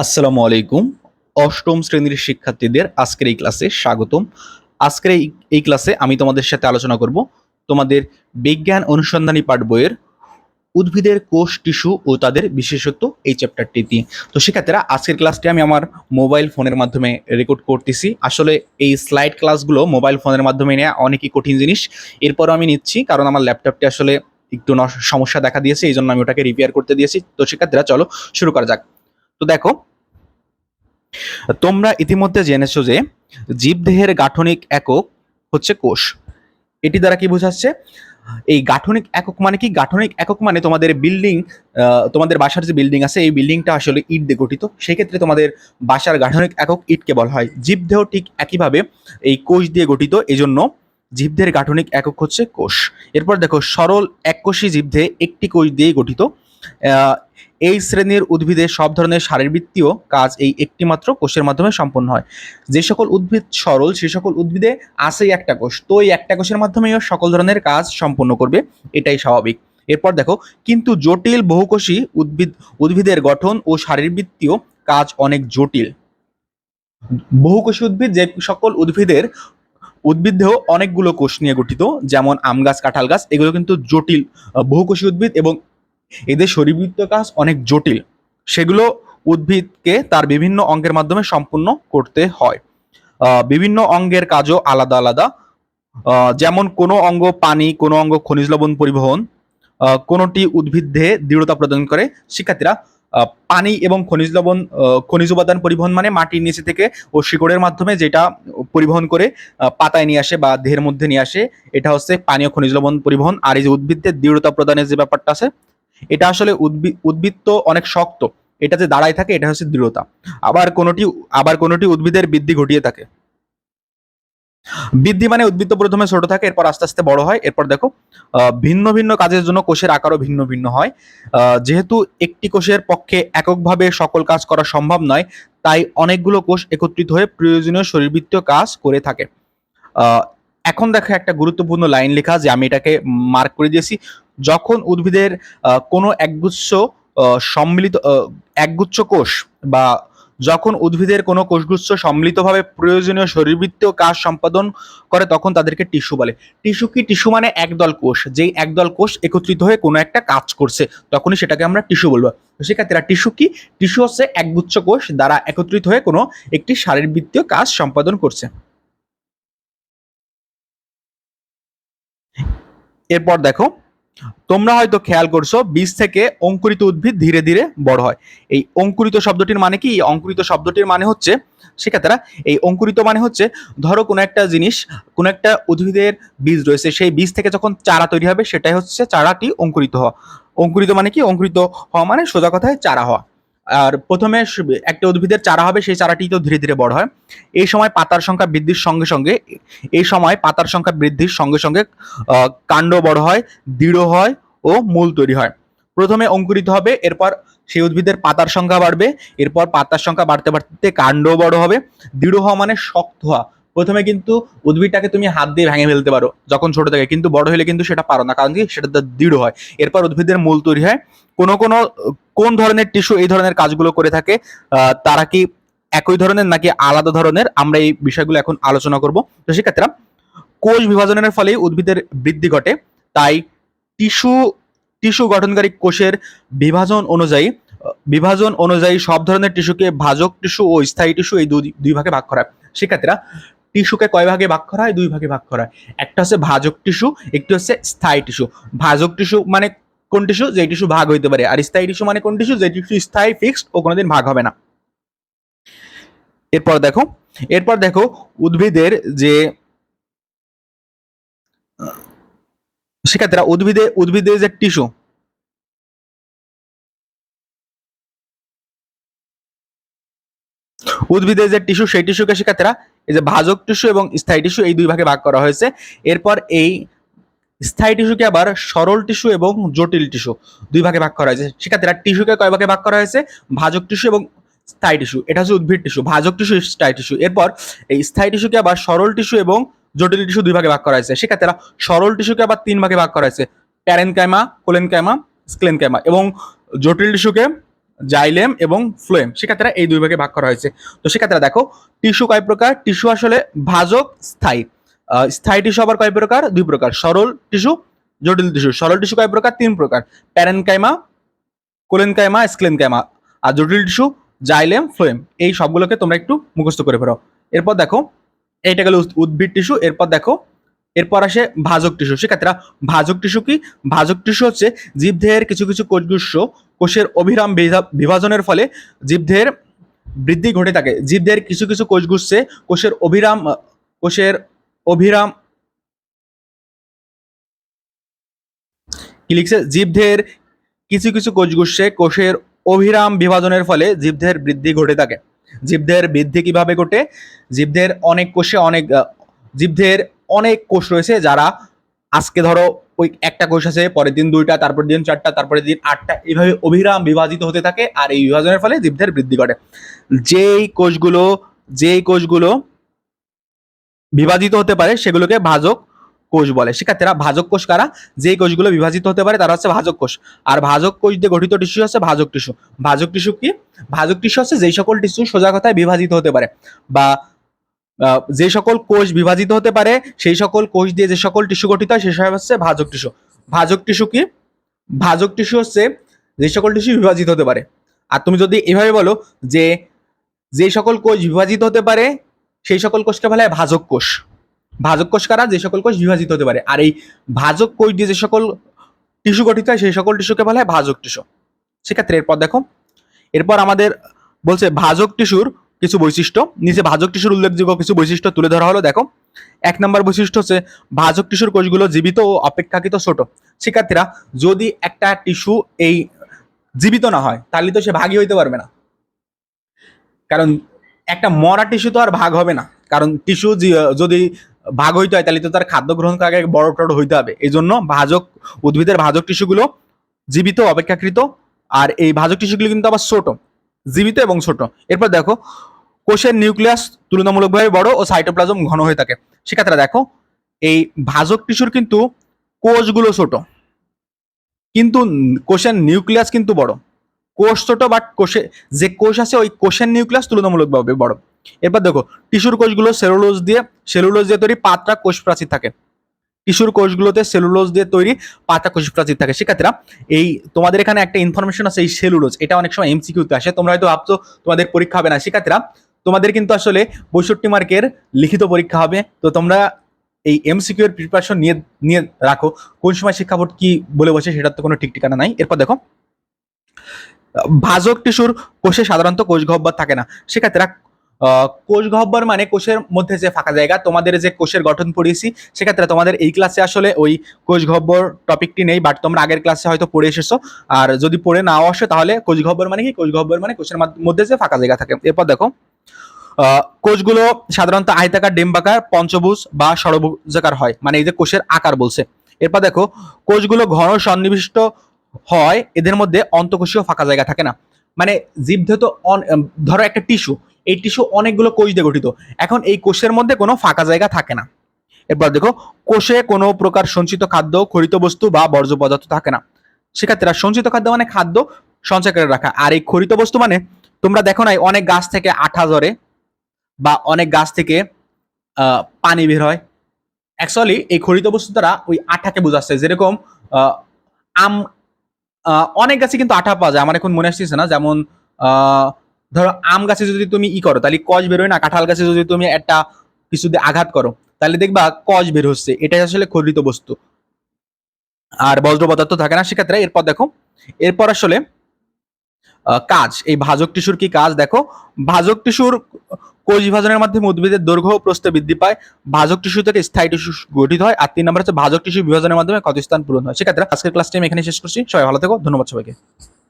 আসসালামু আলাইকুম। অষ্টম শ্রেণির শিক্ষার্থীদের আজকের এই ক্লাসে স্বাগতম। আজকের এই এই ক্লাসে আমি তোমাদের সাথে আলোচনা করব তোমাদের বিজ্ঞান অনুসন্ধানী পাঠ বইয়ের উদ্ভিদের কোষ টিস্যু ও তাদের বিশেষত্ব এই চ্যাপ্টারটি দিয়ে তো শিক্ষার্থীরা, আজকের ক্লাসটি আমি আমার মোবাইল ফোনের মাধ্যমে রেকর্ড করতেছি। আসলে এই স্লাইড ক্লাসগুলো মোবাইল ফোনের মাধ্যমে নেওয়া অনেকই কঠিন জিনিস। এরপরও আমি নিচ্ছি, কারণ আমার ল্যাপটপটি আসলে একটু সমস্যা দেখা দিয়েছে এই জন্য আমি ওটাকে রিপেয়ার করতে দিয়েছি। তো শিক্ষার্থীরা, চলো শুরু করা যাক। তো দেখো, তোমরা ইতিমধ্যে জেনেছো যে জীবদেহের গাঠনিক একক হচ্ছে কোষ। এটি দ্বারা কি বোঝাচ্ছে? এই গাঠনিক একক মানে কি? গাঠনিক একক মানে তোমাদের বিল্ডিং তোমাদের বাসার যে বিল্ডিং আছে, এই বিল্ডিংটা আসলে ইট দিয়ে গঠিত। সেক্ষেত্রে তোমাদের বাসার গাঠনিক একক ইটকে বলা হয়। জীবদেহ ঠিক একইভাবে এই কোষ দিয়ে গঠিত, এজন্য জীবদেহের গাঠনিক একক হচ্ছে কোষ। এরপর দেখো, সরল এককোষী জীবদেহ একটি কোষ দিয়ে গঠিত। এই শ্রেণির উদ্ভিদে সব ধরনের শারীরবৃত্তীয় কাজ এই একটি মাত্র কোষের মাধ্যমে সম্পন্ন হয়। যে সকল উদ্ভিদ সরল, সে সকল উদ্ভিদে আসেই একটা কোষ। তো এই একটা কোষের মাধ্যমেও সকল ধরনের কাজ সম্পন্ন করবে, এটাই স্বাভাবিক। এরপর দেখো, কিন্তু জটিল বহুকোষী উদ্ভিদ, উদ্ভিদের গঠন ও শারীরবৃত্তীয় কাজ অনেক জটিল। বহুকোষী উদ্ভিদ যে সকল উদ্ভিদের উদ্ভিদেহ অনেকগুলো কোষ নিয়ে গঠিত, যেমন আম গাছ কাঁঠাল গাছ, এগুলো কিন্তু জটিল বহুকোষী উদ্ভিদ এবং এদের শরীরবৃত্তীয় কাজ অনেক জটিল। সেগুলো উদ্ভিদকে তার বিভিন্ন অঙ্গের মাধ্যমে সম্পূর্ণ করতে হয়। বিভিন্ন অঙ্গের কাজও আলাদা আলাদা। যেমন কোনো অঙ্গ পানি, কোনো অঙ্গ খনিজ লবণ পরিবহন কোনোটি উদ্ভিদ দৃঢ়তা প্রদান করে। শিক্ষার্থীরা পানি এবং খনিজ লবণ খনিজ উপাদান পরিবহন মানে মাটির নিচে থেকে ও শিকড়ের মাধ্যমে যেটা পরিবহন করে পাতায় নিয়ে আসে বা দেহের মধ্যে নিয়ে আসে, এটা হচ্ছে পানি ও খনিজ লবণ পরিবহন। আর এই যে উদ্ভিদের দৃঢ়তা প্রদানের যে ব্যাপারটা আছে এটা আসলে উদ্ভিদ উদ্ভিদ তো অনেক শক্ত। এটা যে দাঁড়ায় থাকে, এটা হচ্ছে দৃঢ়তা। আবার কোনোটি আবার কোনোটি উদ্ভিদের বৃদ্ধি ঘটিয়ে থাকে। বৃদ্ধি মানে উদ্ভিদ প্রথমে ছোট থাকে, এরপর আস্তে আস্তে বড় হয়, এরপর দেখো ভিন্ন ভিন্ন কাজের জন্য কোষের আকারও ভিন্ন ভিন্ন হয়। যেহেতু একটি কোষের পক্ষে এককভাবে সকল কাজ করা সম্ভব নয়, তাই অনেকগুলো কোষ একত্রিত হয়ে প্রয়োজনীয় শরীরবৃত্তীয় কাজ করে থাকে। এখন দেখো একটা গুরুত্বপূর্ণ লাইন লেখা যে আমি এটাকে মার্ক করে দিয়েছি। যখন উদ্ভিদের কোনো একগুচ্ছ সম্মিলিত একগুচ্ছ কোষ বা যখন উদ্ভিদের কোনো কোষগুচ্ছ সম্মিলিতভাবে প্রয়োজনীয় শরীরবৃত্তীয় কাজ সম্পাদন করে, তখন তাদেরকে টিস্যু বলে। টিস্যু কি? টিস্যু মানে একদল কোষ। যেই একদল কোষ একত্রিত হয়ে কোনো একটা কাজ করছে, তখনই সেটাকে আমরা টিস্যু বলব। সেক্ষেত্রে টিস্যু কি? টিস্যু হচ্ছে একগুচ্ছ কোষ দ্বারা একত্রিত হয়ে কোনো একটি শারীরবৃত্তীয় কাজ সম্পাদন করছে। এরপর দেখো, তোমরা হয়তো খেয়াল করছ, বীজ থেকে অঙ্কুরিত উদ্ভিদ ধীরে ধীরে বড় হয়। এই অঙ্কুরিত শব্দটির মানে কি? অঙ্কুরিত শব্দটির মানে হচ্ছে, শিক্ষার্থীরা, এই অঙ্কুরিত মানে হচ্ছে, ধরো কোনো একটা জিনিস, কোনো একটা উদ্ভিদের বীজ রয়েছে, সেই বীজ থেকে যখন চারা তৈরি হবে, সেটাই হচ্ছে চারাটি অঙ্কুরিত হওয়া। অঙ্কুরিত মানে কি? অঙ্কুরিত হওয়া মানে সোজা কথায় চারা হওয়া। আর প্রথমে একটা উদ্ভিদের চারা হবে, সেই চারাটি তো ধীরে ধীরে বড় হয়। এই সময় পাতার সংখ্যা বৃদ্ধির সঙ্গে সঙ্গে, এই সময় পাতার সংখ্যা বৃদ্ধির সঙ্গে সঙ্গে কাণ্ড বড় হয়, দৃঢ় হয় ও মূল তৈরি হয়। প্রথমে অঙ্কুরিত হবে, এরপর সেই উদ্ভিদের পাতার সংখ্যা বাড়বে, এরপর পাতার সংখ্যা বাড়তে বাড়তে কাণ্ড বড় হবে। দৃঢ় হওয়া মানে শক্ত হওয়া প্রথমে কিন্তু উদ্ভিদটাকে তুমি হাত দিয়ে ভেঙে ফেলতে পারো, যখন ছোট থাকে। কিন্তু বড় হলে কিন্তু সেটা পারো না, কারণ কি? সেটা দৃঢ় হয়। এরপর উদ্ভিদের মূল তৈরি হয়। কোনো কোনো, কোন ধরনের টিস্যু এই ধরনের কাজগুলো করে থাকে তারা কি একই ধরনের নাকি আলাদা ধরনের? আমরা এই বিষয়গুলো এখন আলোচনা করব। তো সেক্ষেত্রে কোষ বিভাজনের ফলে উদ্ভিদের বৃদ্ধি ঘটে। তাই টিস্যু টিস্যু গঠনকারী কোষের বিভাজন অনুযায়ী বিভাজন অনুযায়ী সব ধরনের টিস্যুকে ভাজক টিস্যু ও স্থায়ী টিস্যু এই দুই ভাগে ভাগ করা শিক্ষার্থীরা টিস্যুকে কয় ভাগে ভাগ করা হয়? দুই ভাগে ভাগ করা হয়। একটা হচ্ছে ভাজক টিস্যু, একটি হচ্ছে স্থায়ী টিস্যু। ভাজক টিস্যু মানে কোন টিস্যু? যে টিস্যু ভাগ হইতে পারে। আর স্থায়ী টিস্যু মানে কোন টিস্যু? যে টিস্যু স্থায়ী, ফিক্সড ও কোনোদিন ভাগ হবে না। এরপর দেখো এরপর দেখো উদ্ভিদের যে, শিক্ষার্থীরা, উদ্ভিদে উদ্ভিদের যে টিস্যু উদ্ভিদের যে টিস্যু, সেই টিস্যুকে শিক্ষার্থীরা এই যে ভাজক টিস্যু এবং স্থায়ী টিস্যু এই দুই ভাগে ভাগ করা হয়েছে। এরপর এই স্থায়ী টিস্যুকে আবার সরল টিস্যু এবং জটিল টিস্যু দুই ভাগে ভাগ করা হয়েছে। শিক্ষার্থীরা টিস্যুকে কয় ভাগে ভাগ করা হয়েছে? ভাজক টিস্যু এবং স্থায়ী টিস্যু। এটা হচ্ছে উদ্ভিদ টিস্যু, ভাজক টিস্যু, স্থায়ী টিস্যু। এরপর এই স্থায়ী টিস্যুকে আবার সরল টিস্যু এবং জটিল টিস্যু দুই ভাগে ভাগ করা হয়েছে। শিক্ষার্থীরা সরল টিস্যুকে আবার তিন ভাগে ভাগ করা হয়েছে। প্যারেনকাইমা, কোলেনকাইমা, স্ক্লেনকাইমা এবং জটিল টিস্যুকে জাইলেম এবং ফ্লোয়েম। শিক্ষার্থীরা এই দুই ভাগে ভাগ করা হয়েছে। তো শিক্ষার্থীরা দেখো, টিস্যু কয় প্রকার? টিস্যু আসলে ভাজক, স্থায়ী। স্থায়ী টিস্যু আবার কয় প্রকার? দুই প্রকার। সরল টিস্যু, জটিল টিস্যু। সরল টিস্যু কয় প্রকার? তিন প্রকার। Parenchyma, collenchyma, স্ক্লেনকাইমা। আর জটিল টিস্যু, জাইলেম, ফ্লোয়েম। এই সবগুলোকে তোমরা একটু মুখস্থ করে ফেরো এরপর দেখো, এইটা গেল উদ্ভিদ টিস্যু। এরপর দেখো, এরপর আসে ভাজক টিস্যু। শিক্ষার্থীরা ভাজক টিস্যু কি? ভাজক টিস্যু হচ্ছে জীবদেহের কিছু কিছু কোষগুচ্ছ কোষের অভিরাম বিভা- বিভাজনের ফলে জীবদের বৃদ্ধি ঘটে থাকে। জীবদের কিছু কিছু কোষ কোষগুচ্ছে কোষের অভিরাম কোষের অভিরাম কি লিখছে? জীবদেহের কিছু কিছু কোষগুচ্ছে কোষের অভিরাম বিভাজনের ফলে জীবদের বৃদ্ধি ঘটে থাকে। জীবদের বৃদ্ধি কীভাবে ঘটে? জীবদের অনেক কোষে অনেক জীবদের অনেক কোষ রয়েছে যারা আজকে ধরো ওই একটা কোষ আছে, পরের দিন দুইটা তারপর দিন চারটা, তারপরের দিন আটটা এইভাবে অভিরাম বিভাজিত হতে থাকে আর এই বিভাজনের ফলে জীবদেহের বৃদ্ধি ঘটে। যেই কোষগুলো যেই কোষগুলো বিভাজিত হতে পারে সেগুলোকে ভাজক কোষ বলে। শিক্ষার্থীরা, ভাজক কোষ কারা? যেই কোষগুলো বিভাজিত হতে পারে তারা হচ্ছে ভাজক কোষ। আর ভাজক কোষ দিয়ে গঠিত টিস্যু হচ্ছে ভাজক টিস্যু ভাজক টিস্যু কি? ভাজক টিস্যু হচ্ছে যেই সকল টিস্যু সোজা কথায় বিভাজিত হতে পারে। বা যে সকল কোষ বিভাজিত হতে পারে, সেই সকল কোষ দিয়ে যে সকল টিস্যু গঠিত হয় সেসব হচ্ছে ভাজক টিস্যু। ভাজক টিস্যু কি? ভাজক টিস্যু হচ্ছে যে সকল টিস্যু বিভাজিত হতে পারে। আর তুমি যদি এভাবে বলো যে যে সকল কোষ বিভাজিত হতে পারে, সেই সকল কোষকে বলা হয় ভাজক কোষ। ভাজক কোষ কারা? যে সকল কোষ বিভাজিত হতে পারে। আর এই ভাজক কোষ দিয়ে যে সকল টিস্যু গঠিত হয়, সেই সকল টিস্যুকে বলা হয় ভাজক টিস্যু। সেক্ষেত্রে এরপর দেখো, এরপর আমাদের বলছে ভাজক টিস্যুর কিছু বৈশিষ্ট্য। নিচে ভাজক টিস্যুর উল্লেখযোগ্য কিছু বৈশিষ্ট্য তুলে ধরা হলো, দেখো। এক নম্বর বৈশিষ্ট্য হচ্ছে, ভাজক টিস্যুর কোষগুলো জীবিত ও অপেক্ষাকৃত ছোট। শিক্ষার্থীরা, যদি একটা টিস্যু এই জীবিত না হয়, তাহলে তো সে ভাগই হইতে পারবে না। কারণ একটা মরা টিস্যু তো আর ভাগ হবে না। কারণ টিস্যু যদি ভাগ হইতে হয়, তাহলে তো তার খাদ্য গ্রহণ আগে বড় টড় হইতে হবে। এই জন্য ভাজক, উদ্ভিদের ভাজক টিস্যুগুলো জীবিত, অপেক্ষাকৃত, আর এই ভাজক টিস্যুগুলো কিন্তু আবার ছোট। জীবিত এবং ছোট। এরপর দেখো, কোষের নিউক্লিয়াস তুলনামূলকভাবে বড় ও সাইটোপ্লাজম ঘন হয়ে থাকে। সেক্ষেত্রে দেখো, এই ভাজক টিস্যুর কিন্তু কোষগুলো ছোট। কিন্তু কোষের নিউক্লিয়াস কিন্তু বড়। কোষ ছোট বাট কোষে, যে কোষ আছে, ওই কোষের নিউক্লিয়াস তুলনামূলকভাবে বড়। এরপর দেখো, টিস্যুর কোষগুলো সেলুলোজ দিয়ে সেলুলোজ দিয়ে তৈরি পাতলা কোষ প্রাচীর থাকে। টিস্যুর কোষগুলোতে সেলুলোজ দিয়ে তৈরি পাতা কোষ প্রাচীর থাকে। শিক্ষার্থীরা এই তোমাদের এখানে একটা ইনফরমেশন আছে এই সেলুলোজ। এটা অনেক সময় এমসিকিউতে আসে। তোমরা হয়তো ভাবছ তোমাদের পরীক্ষা হবে না। শিক্ষার্থীরা তোমাদের কিন্তু আসলে পঁয়ষট্টি মার্কের লিখিত পরীক্ষা হবে। তো তোমরা এই এমসিকিউ এর প্রিপারেশন নিয়ে নিয়ে রাখো। কোন সময় শিক্ষা বোর্ড কি বলে বসে সেটার তো কোনো ঠিক ঠিকানা নাই। এরপর দেখো ভাজক টিস্যুর কোষে সাধারণত কোষ গহ্বর থাকে না। আহ, কোষ গহ্বর মানে কোষের মধ্যে যে ফাঁকা জায়গা, তোমাদের যে কোষের গঠন পড়িয়েছি, সেক্ষেত্রে তোমাদের এই ক্লাসে আসলে ওই কোষ গহ্বর টপিকটি নেই বাট তোমরা আগের ক্লাসে হয়তো পড়ে এসেছ। আর যদি পড়ে নাও আসে, তাহলে কোষ গহ্বর মানে কি? কোষ গহ্বর মানে কোষের মধ্যে যে ফাঁকা জায়গা থাকে। এরপর দেখো কোষগুলো সাধারণত আয়তাকার, ডিম্বাকার, পঞ্চভুজ বা ষড়ভুজাকার হয় মানে এই যে কোষের আকার বলছে। এরপর দেখো, কোষগুলো ঘন সন্নিবিষ্ট হয়, এদের মধ্যে অন্তকোষীয় ফাঁকা জায়গা থাকে না। মানে জীবদেহ তো অন- ধরো একটা টিস্যু এই টিস্যু অনেকগুলো কোষ দিয়ে গঠিত। এখন এই কোষের মধ্যে কোনো ফাঁকা জায়গা থাকে না। এরপর দেখো, কোষে কোনো প্রকার সঞ্চিত খাদ্য, খরিত বস্তু বা বর্জ্য পদার্থ থাকে না। সেক্ষেত্রে সঞ্চিত খাদ্য মানে খাদ্য সঞ্চয় করে রাখা। আর এই খরিত বস্তু মানে তোমরা দেখো নাই, অনেক গাছ থেকে আঠা ঝরে বা অনেক গাছ থেকে পানি বের হয়। অ্যাকচুয়ালি এই খরিত বস্তু দ্বারা ওই আঠাকে বোঝাচ্ছে। যেরকম আম অনেক গাছে কিন্তু আঠা পাওয়া যায়, আমার এখন মনে আসতেছে না। যেমন ধরো আম গাছে যদি তুমি ই করো, তাহলে কজ বেরোয় না? কাঁঠাল গাছে যদি তুমি একটা কিছু দিয়ে আঘাত করো, তাহলে দেখবা কজ বের হচ্ছে। এটাই আসলে খরিত বস্তু। আর বজ্র পদার্থ থাকে না, সেক্ষেত্রে এরপর দেখো, এরপর আসলে কাজ। এই ভাজক টিস্যুর কি কাজ? দেখো, ভাজক টিস্যুর কোষ বিভাজনের মাধ্যমে উদ্ভিদের দৈর্ঘ্য প্রস্থ বৃদ্ধি পায়। ভাজক টিস্যু থেকে স্থায়ী টিস্যু গঠিত হয়। আর তিন নম্বর হচ্ছে ভাজক টিস্যু বিভাজনের মাধ্যমে ক্ষতস্থান পূরণ হয়। সেক্ষেত্রে আজকের ক্লাসটি আমি এখানে শেষ করছি। সবাই ভালো থেকো। ধন্যবাদ সবাইকে।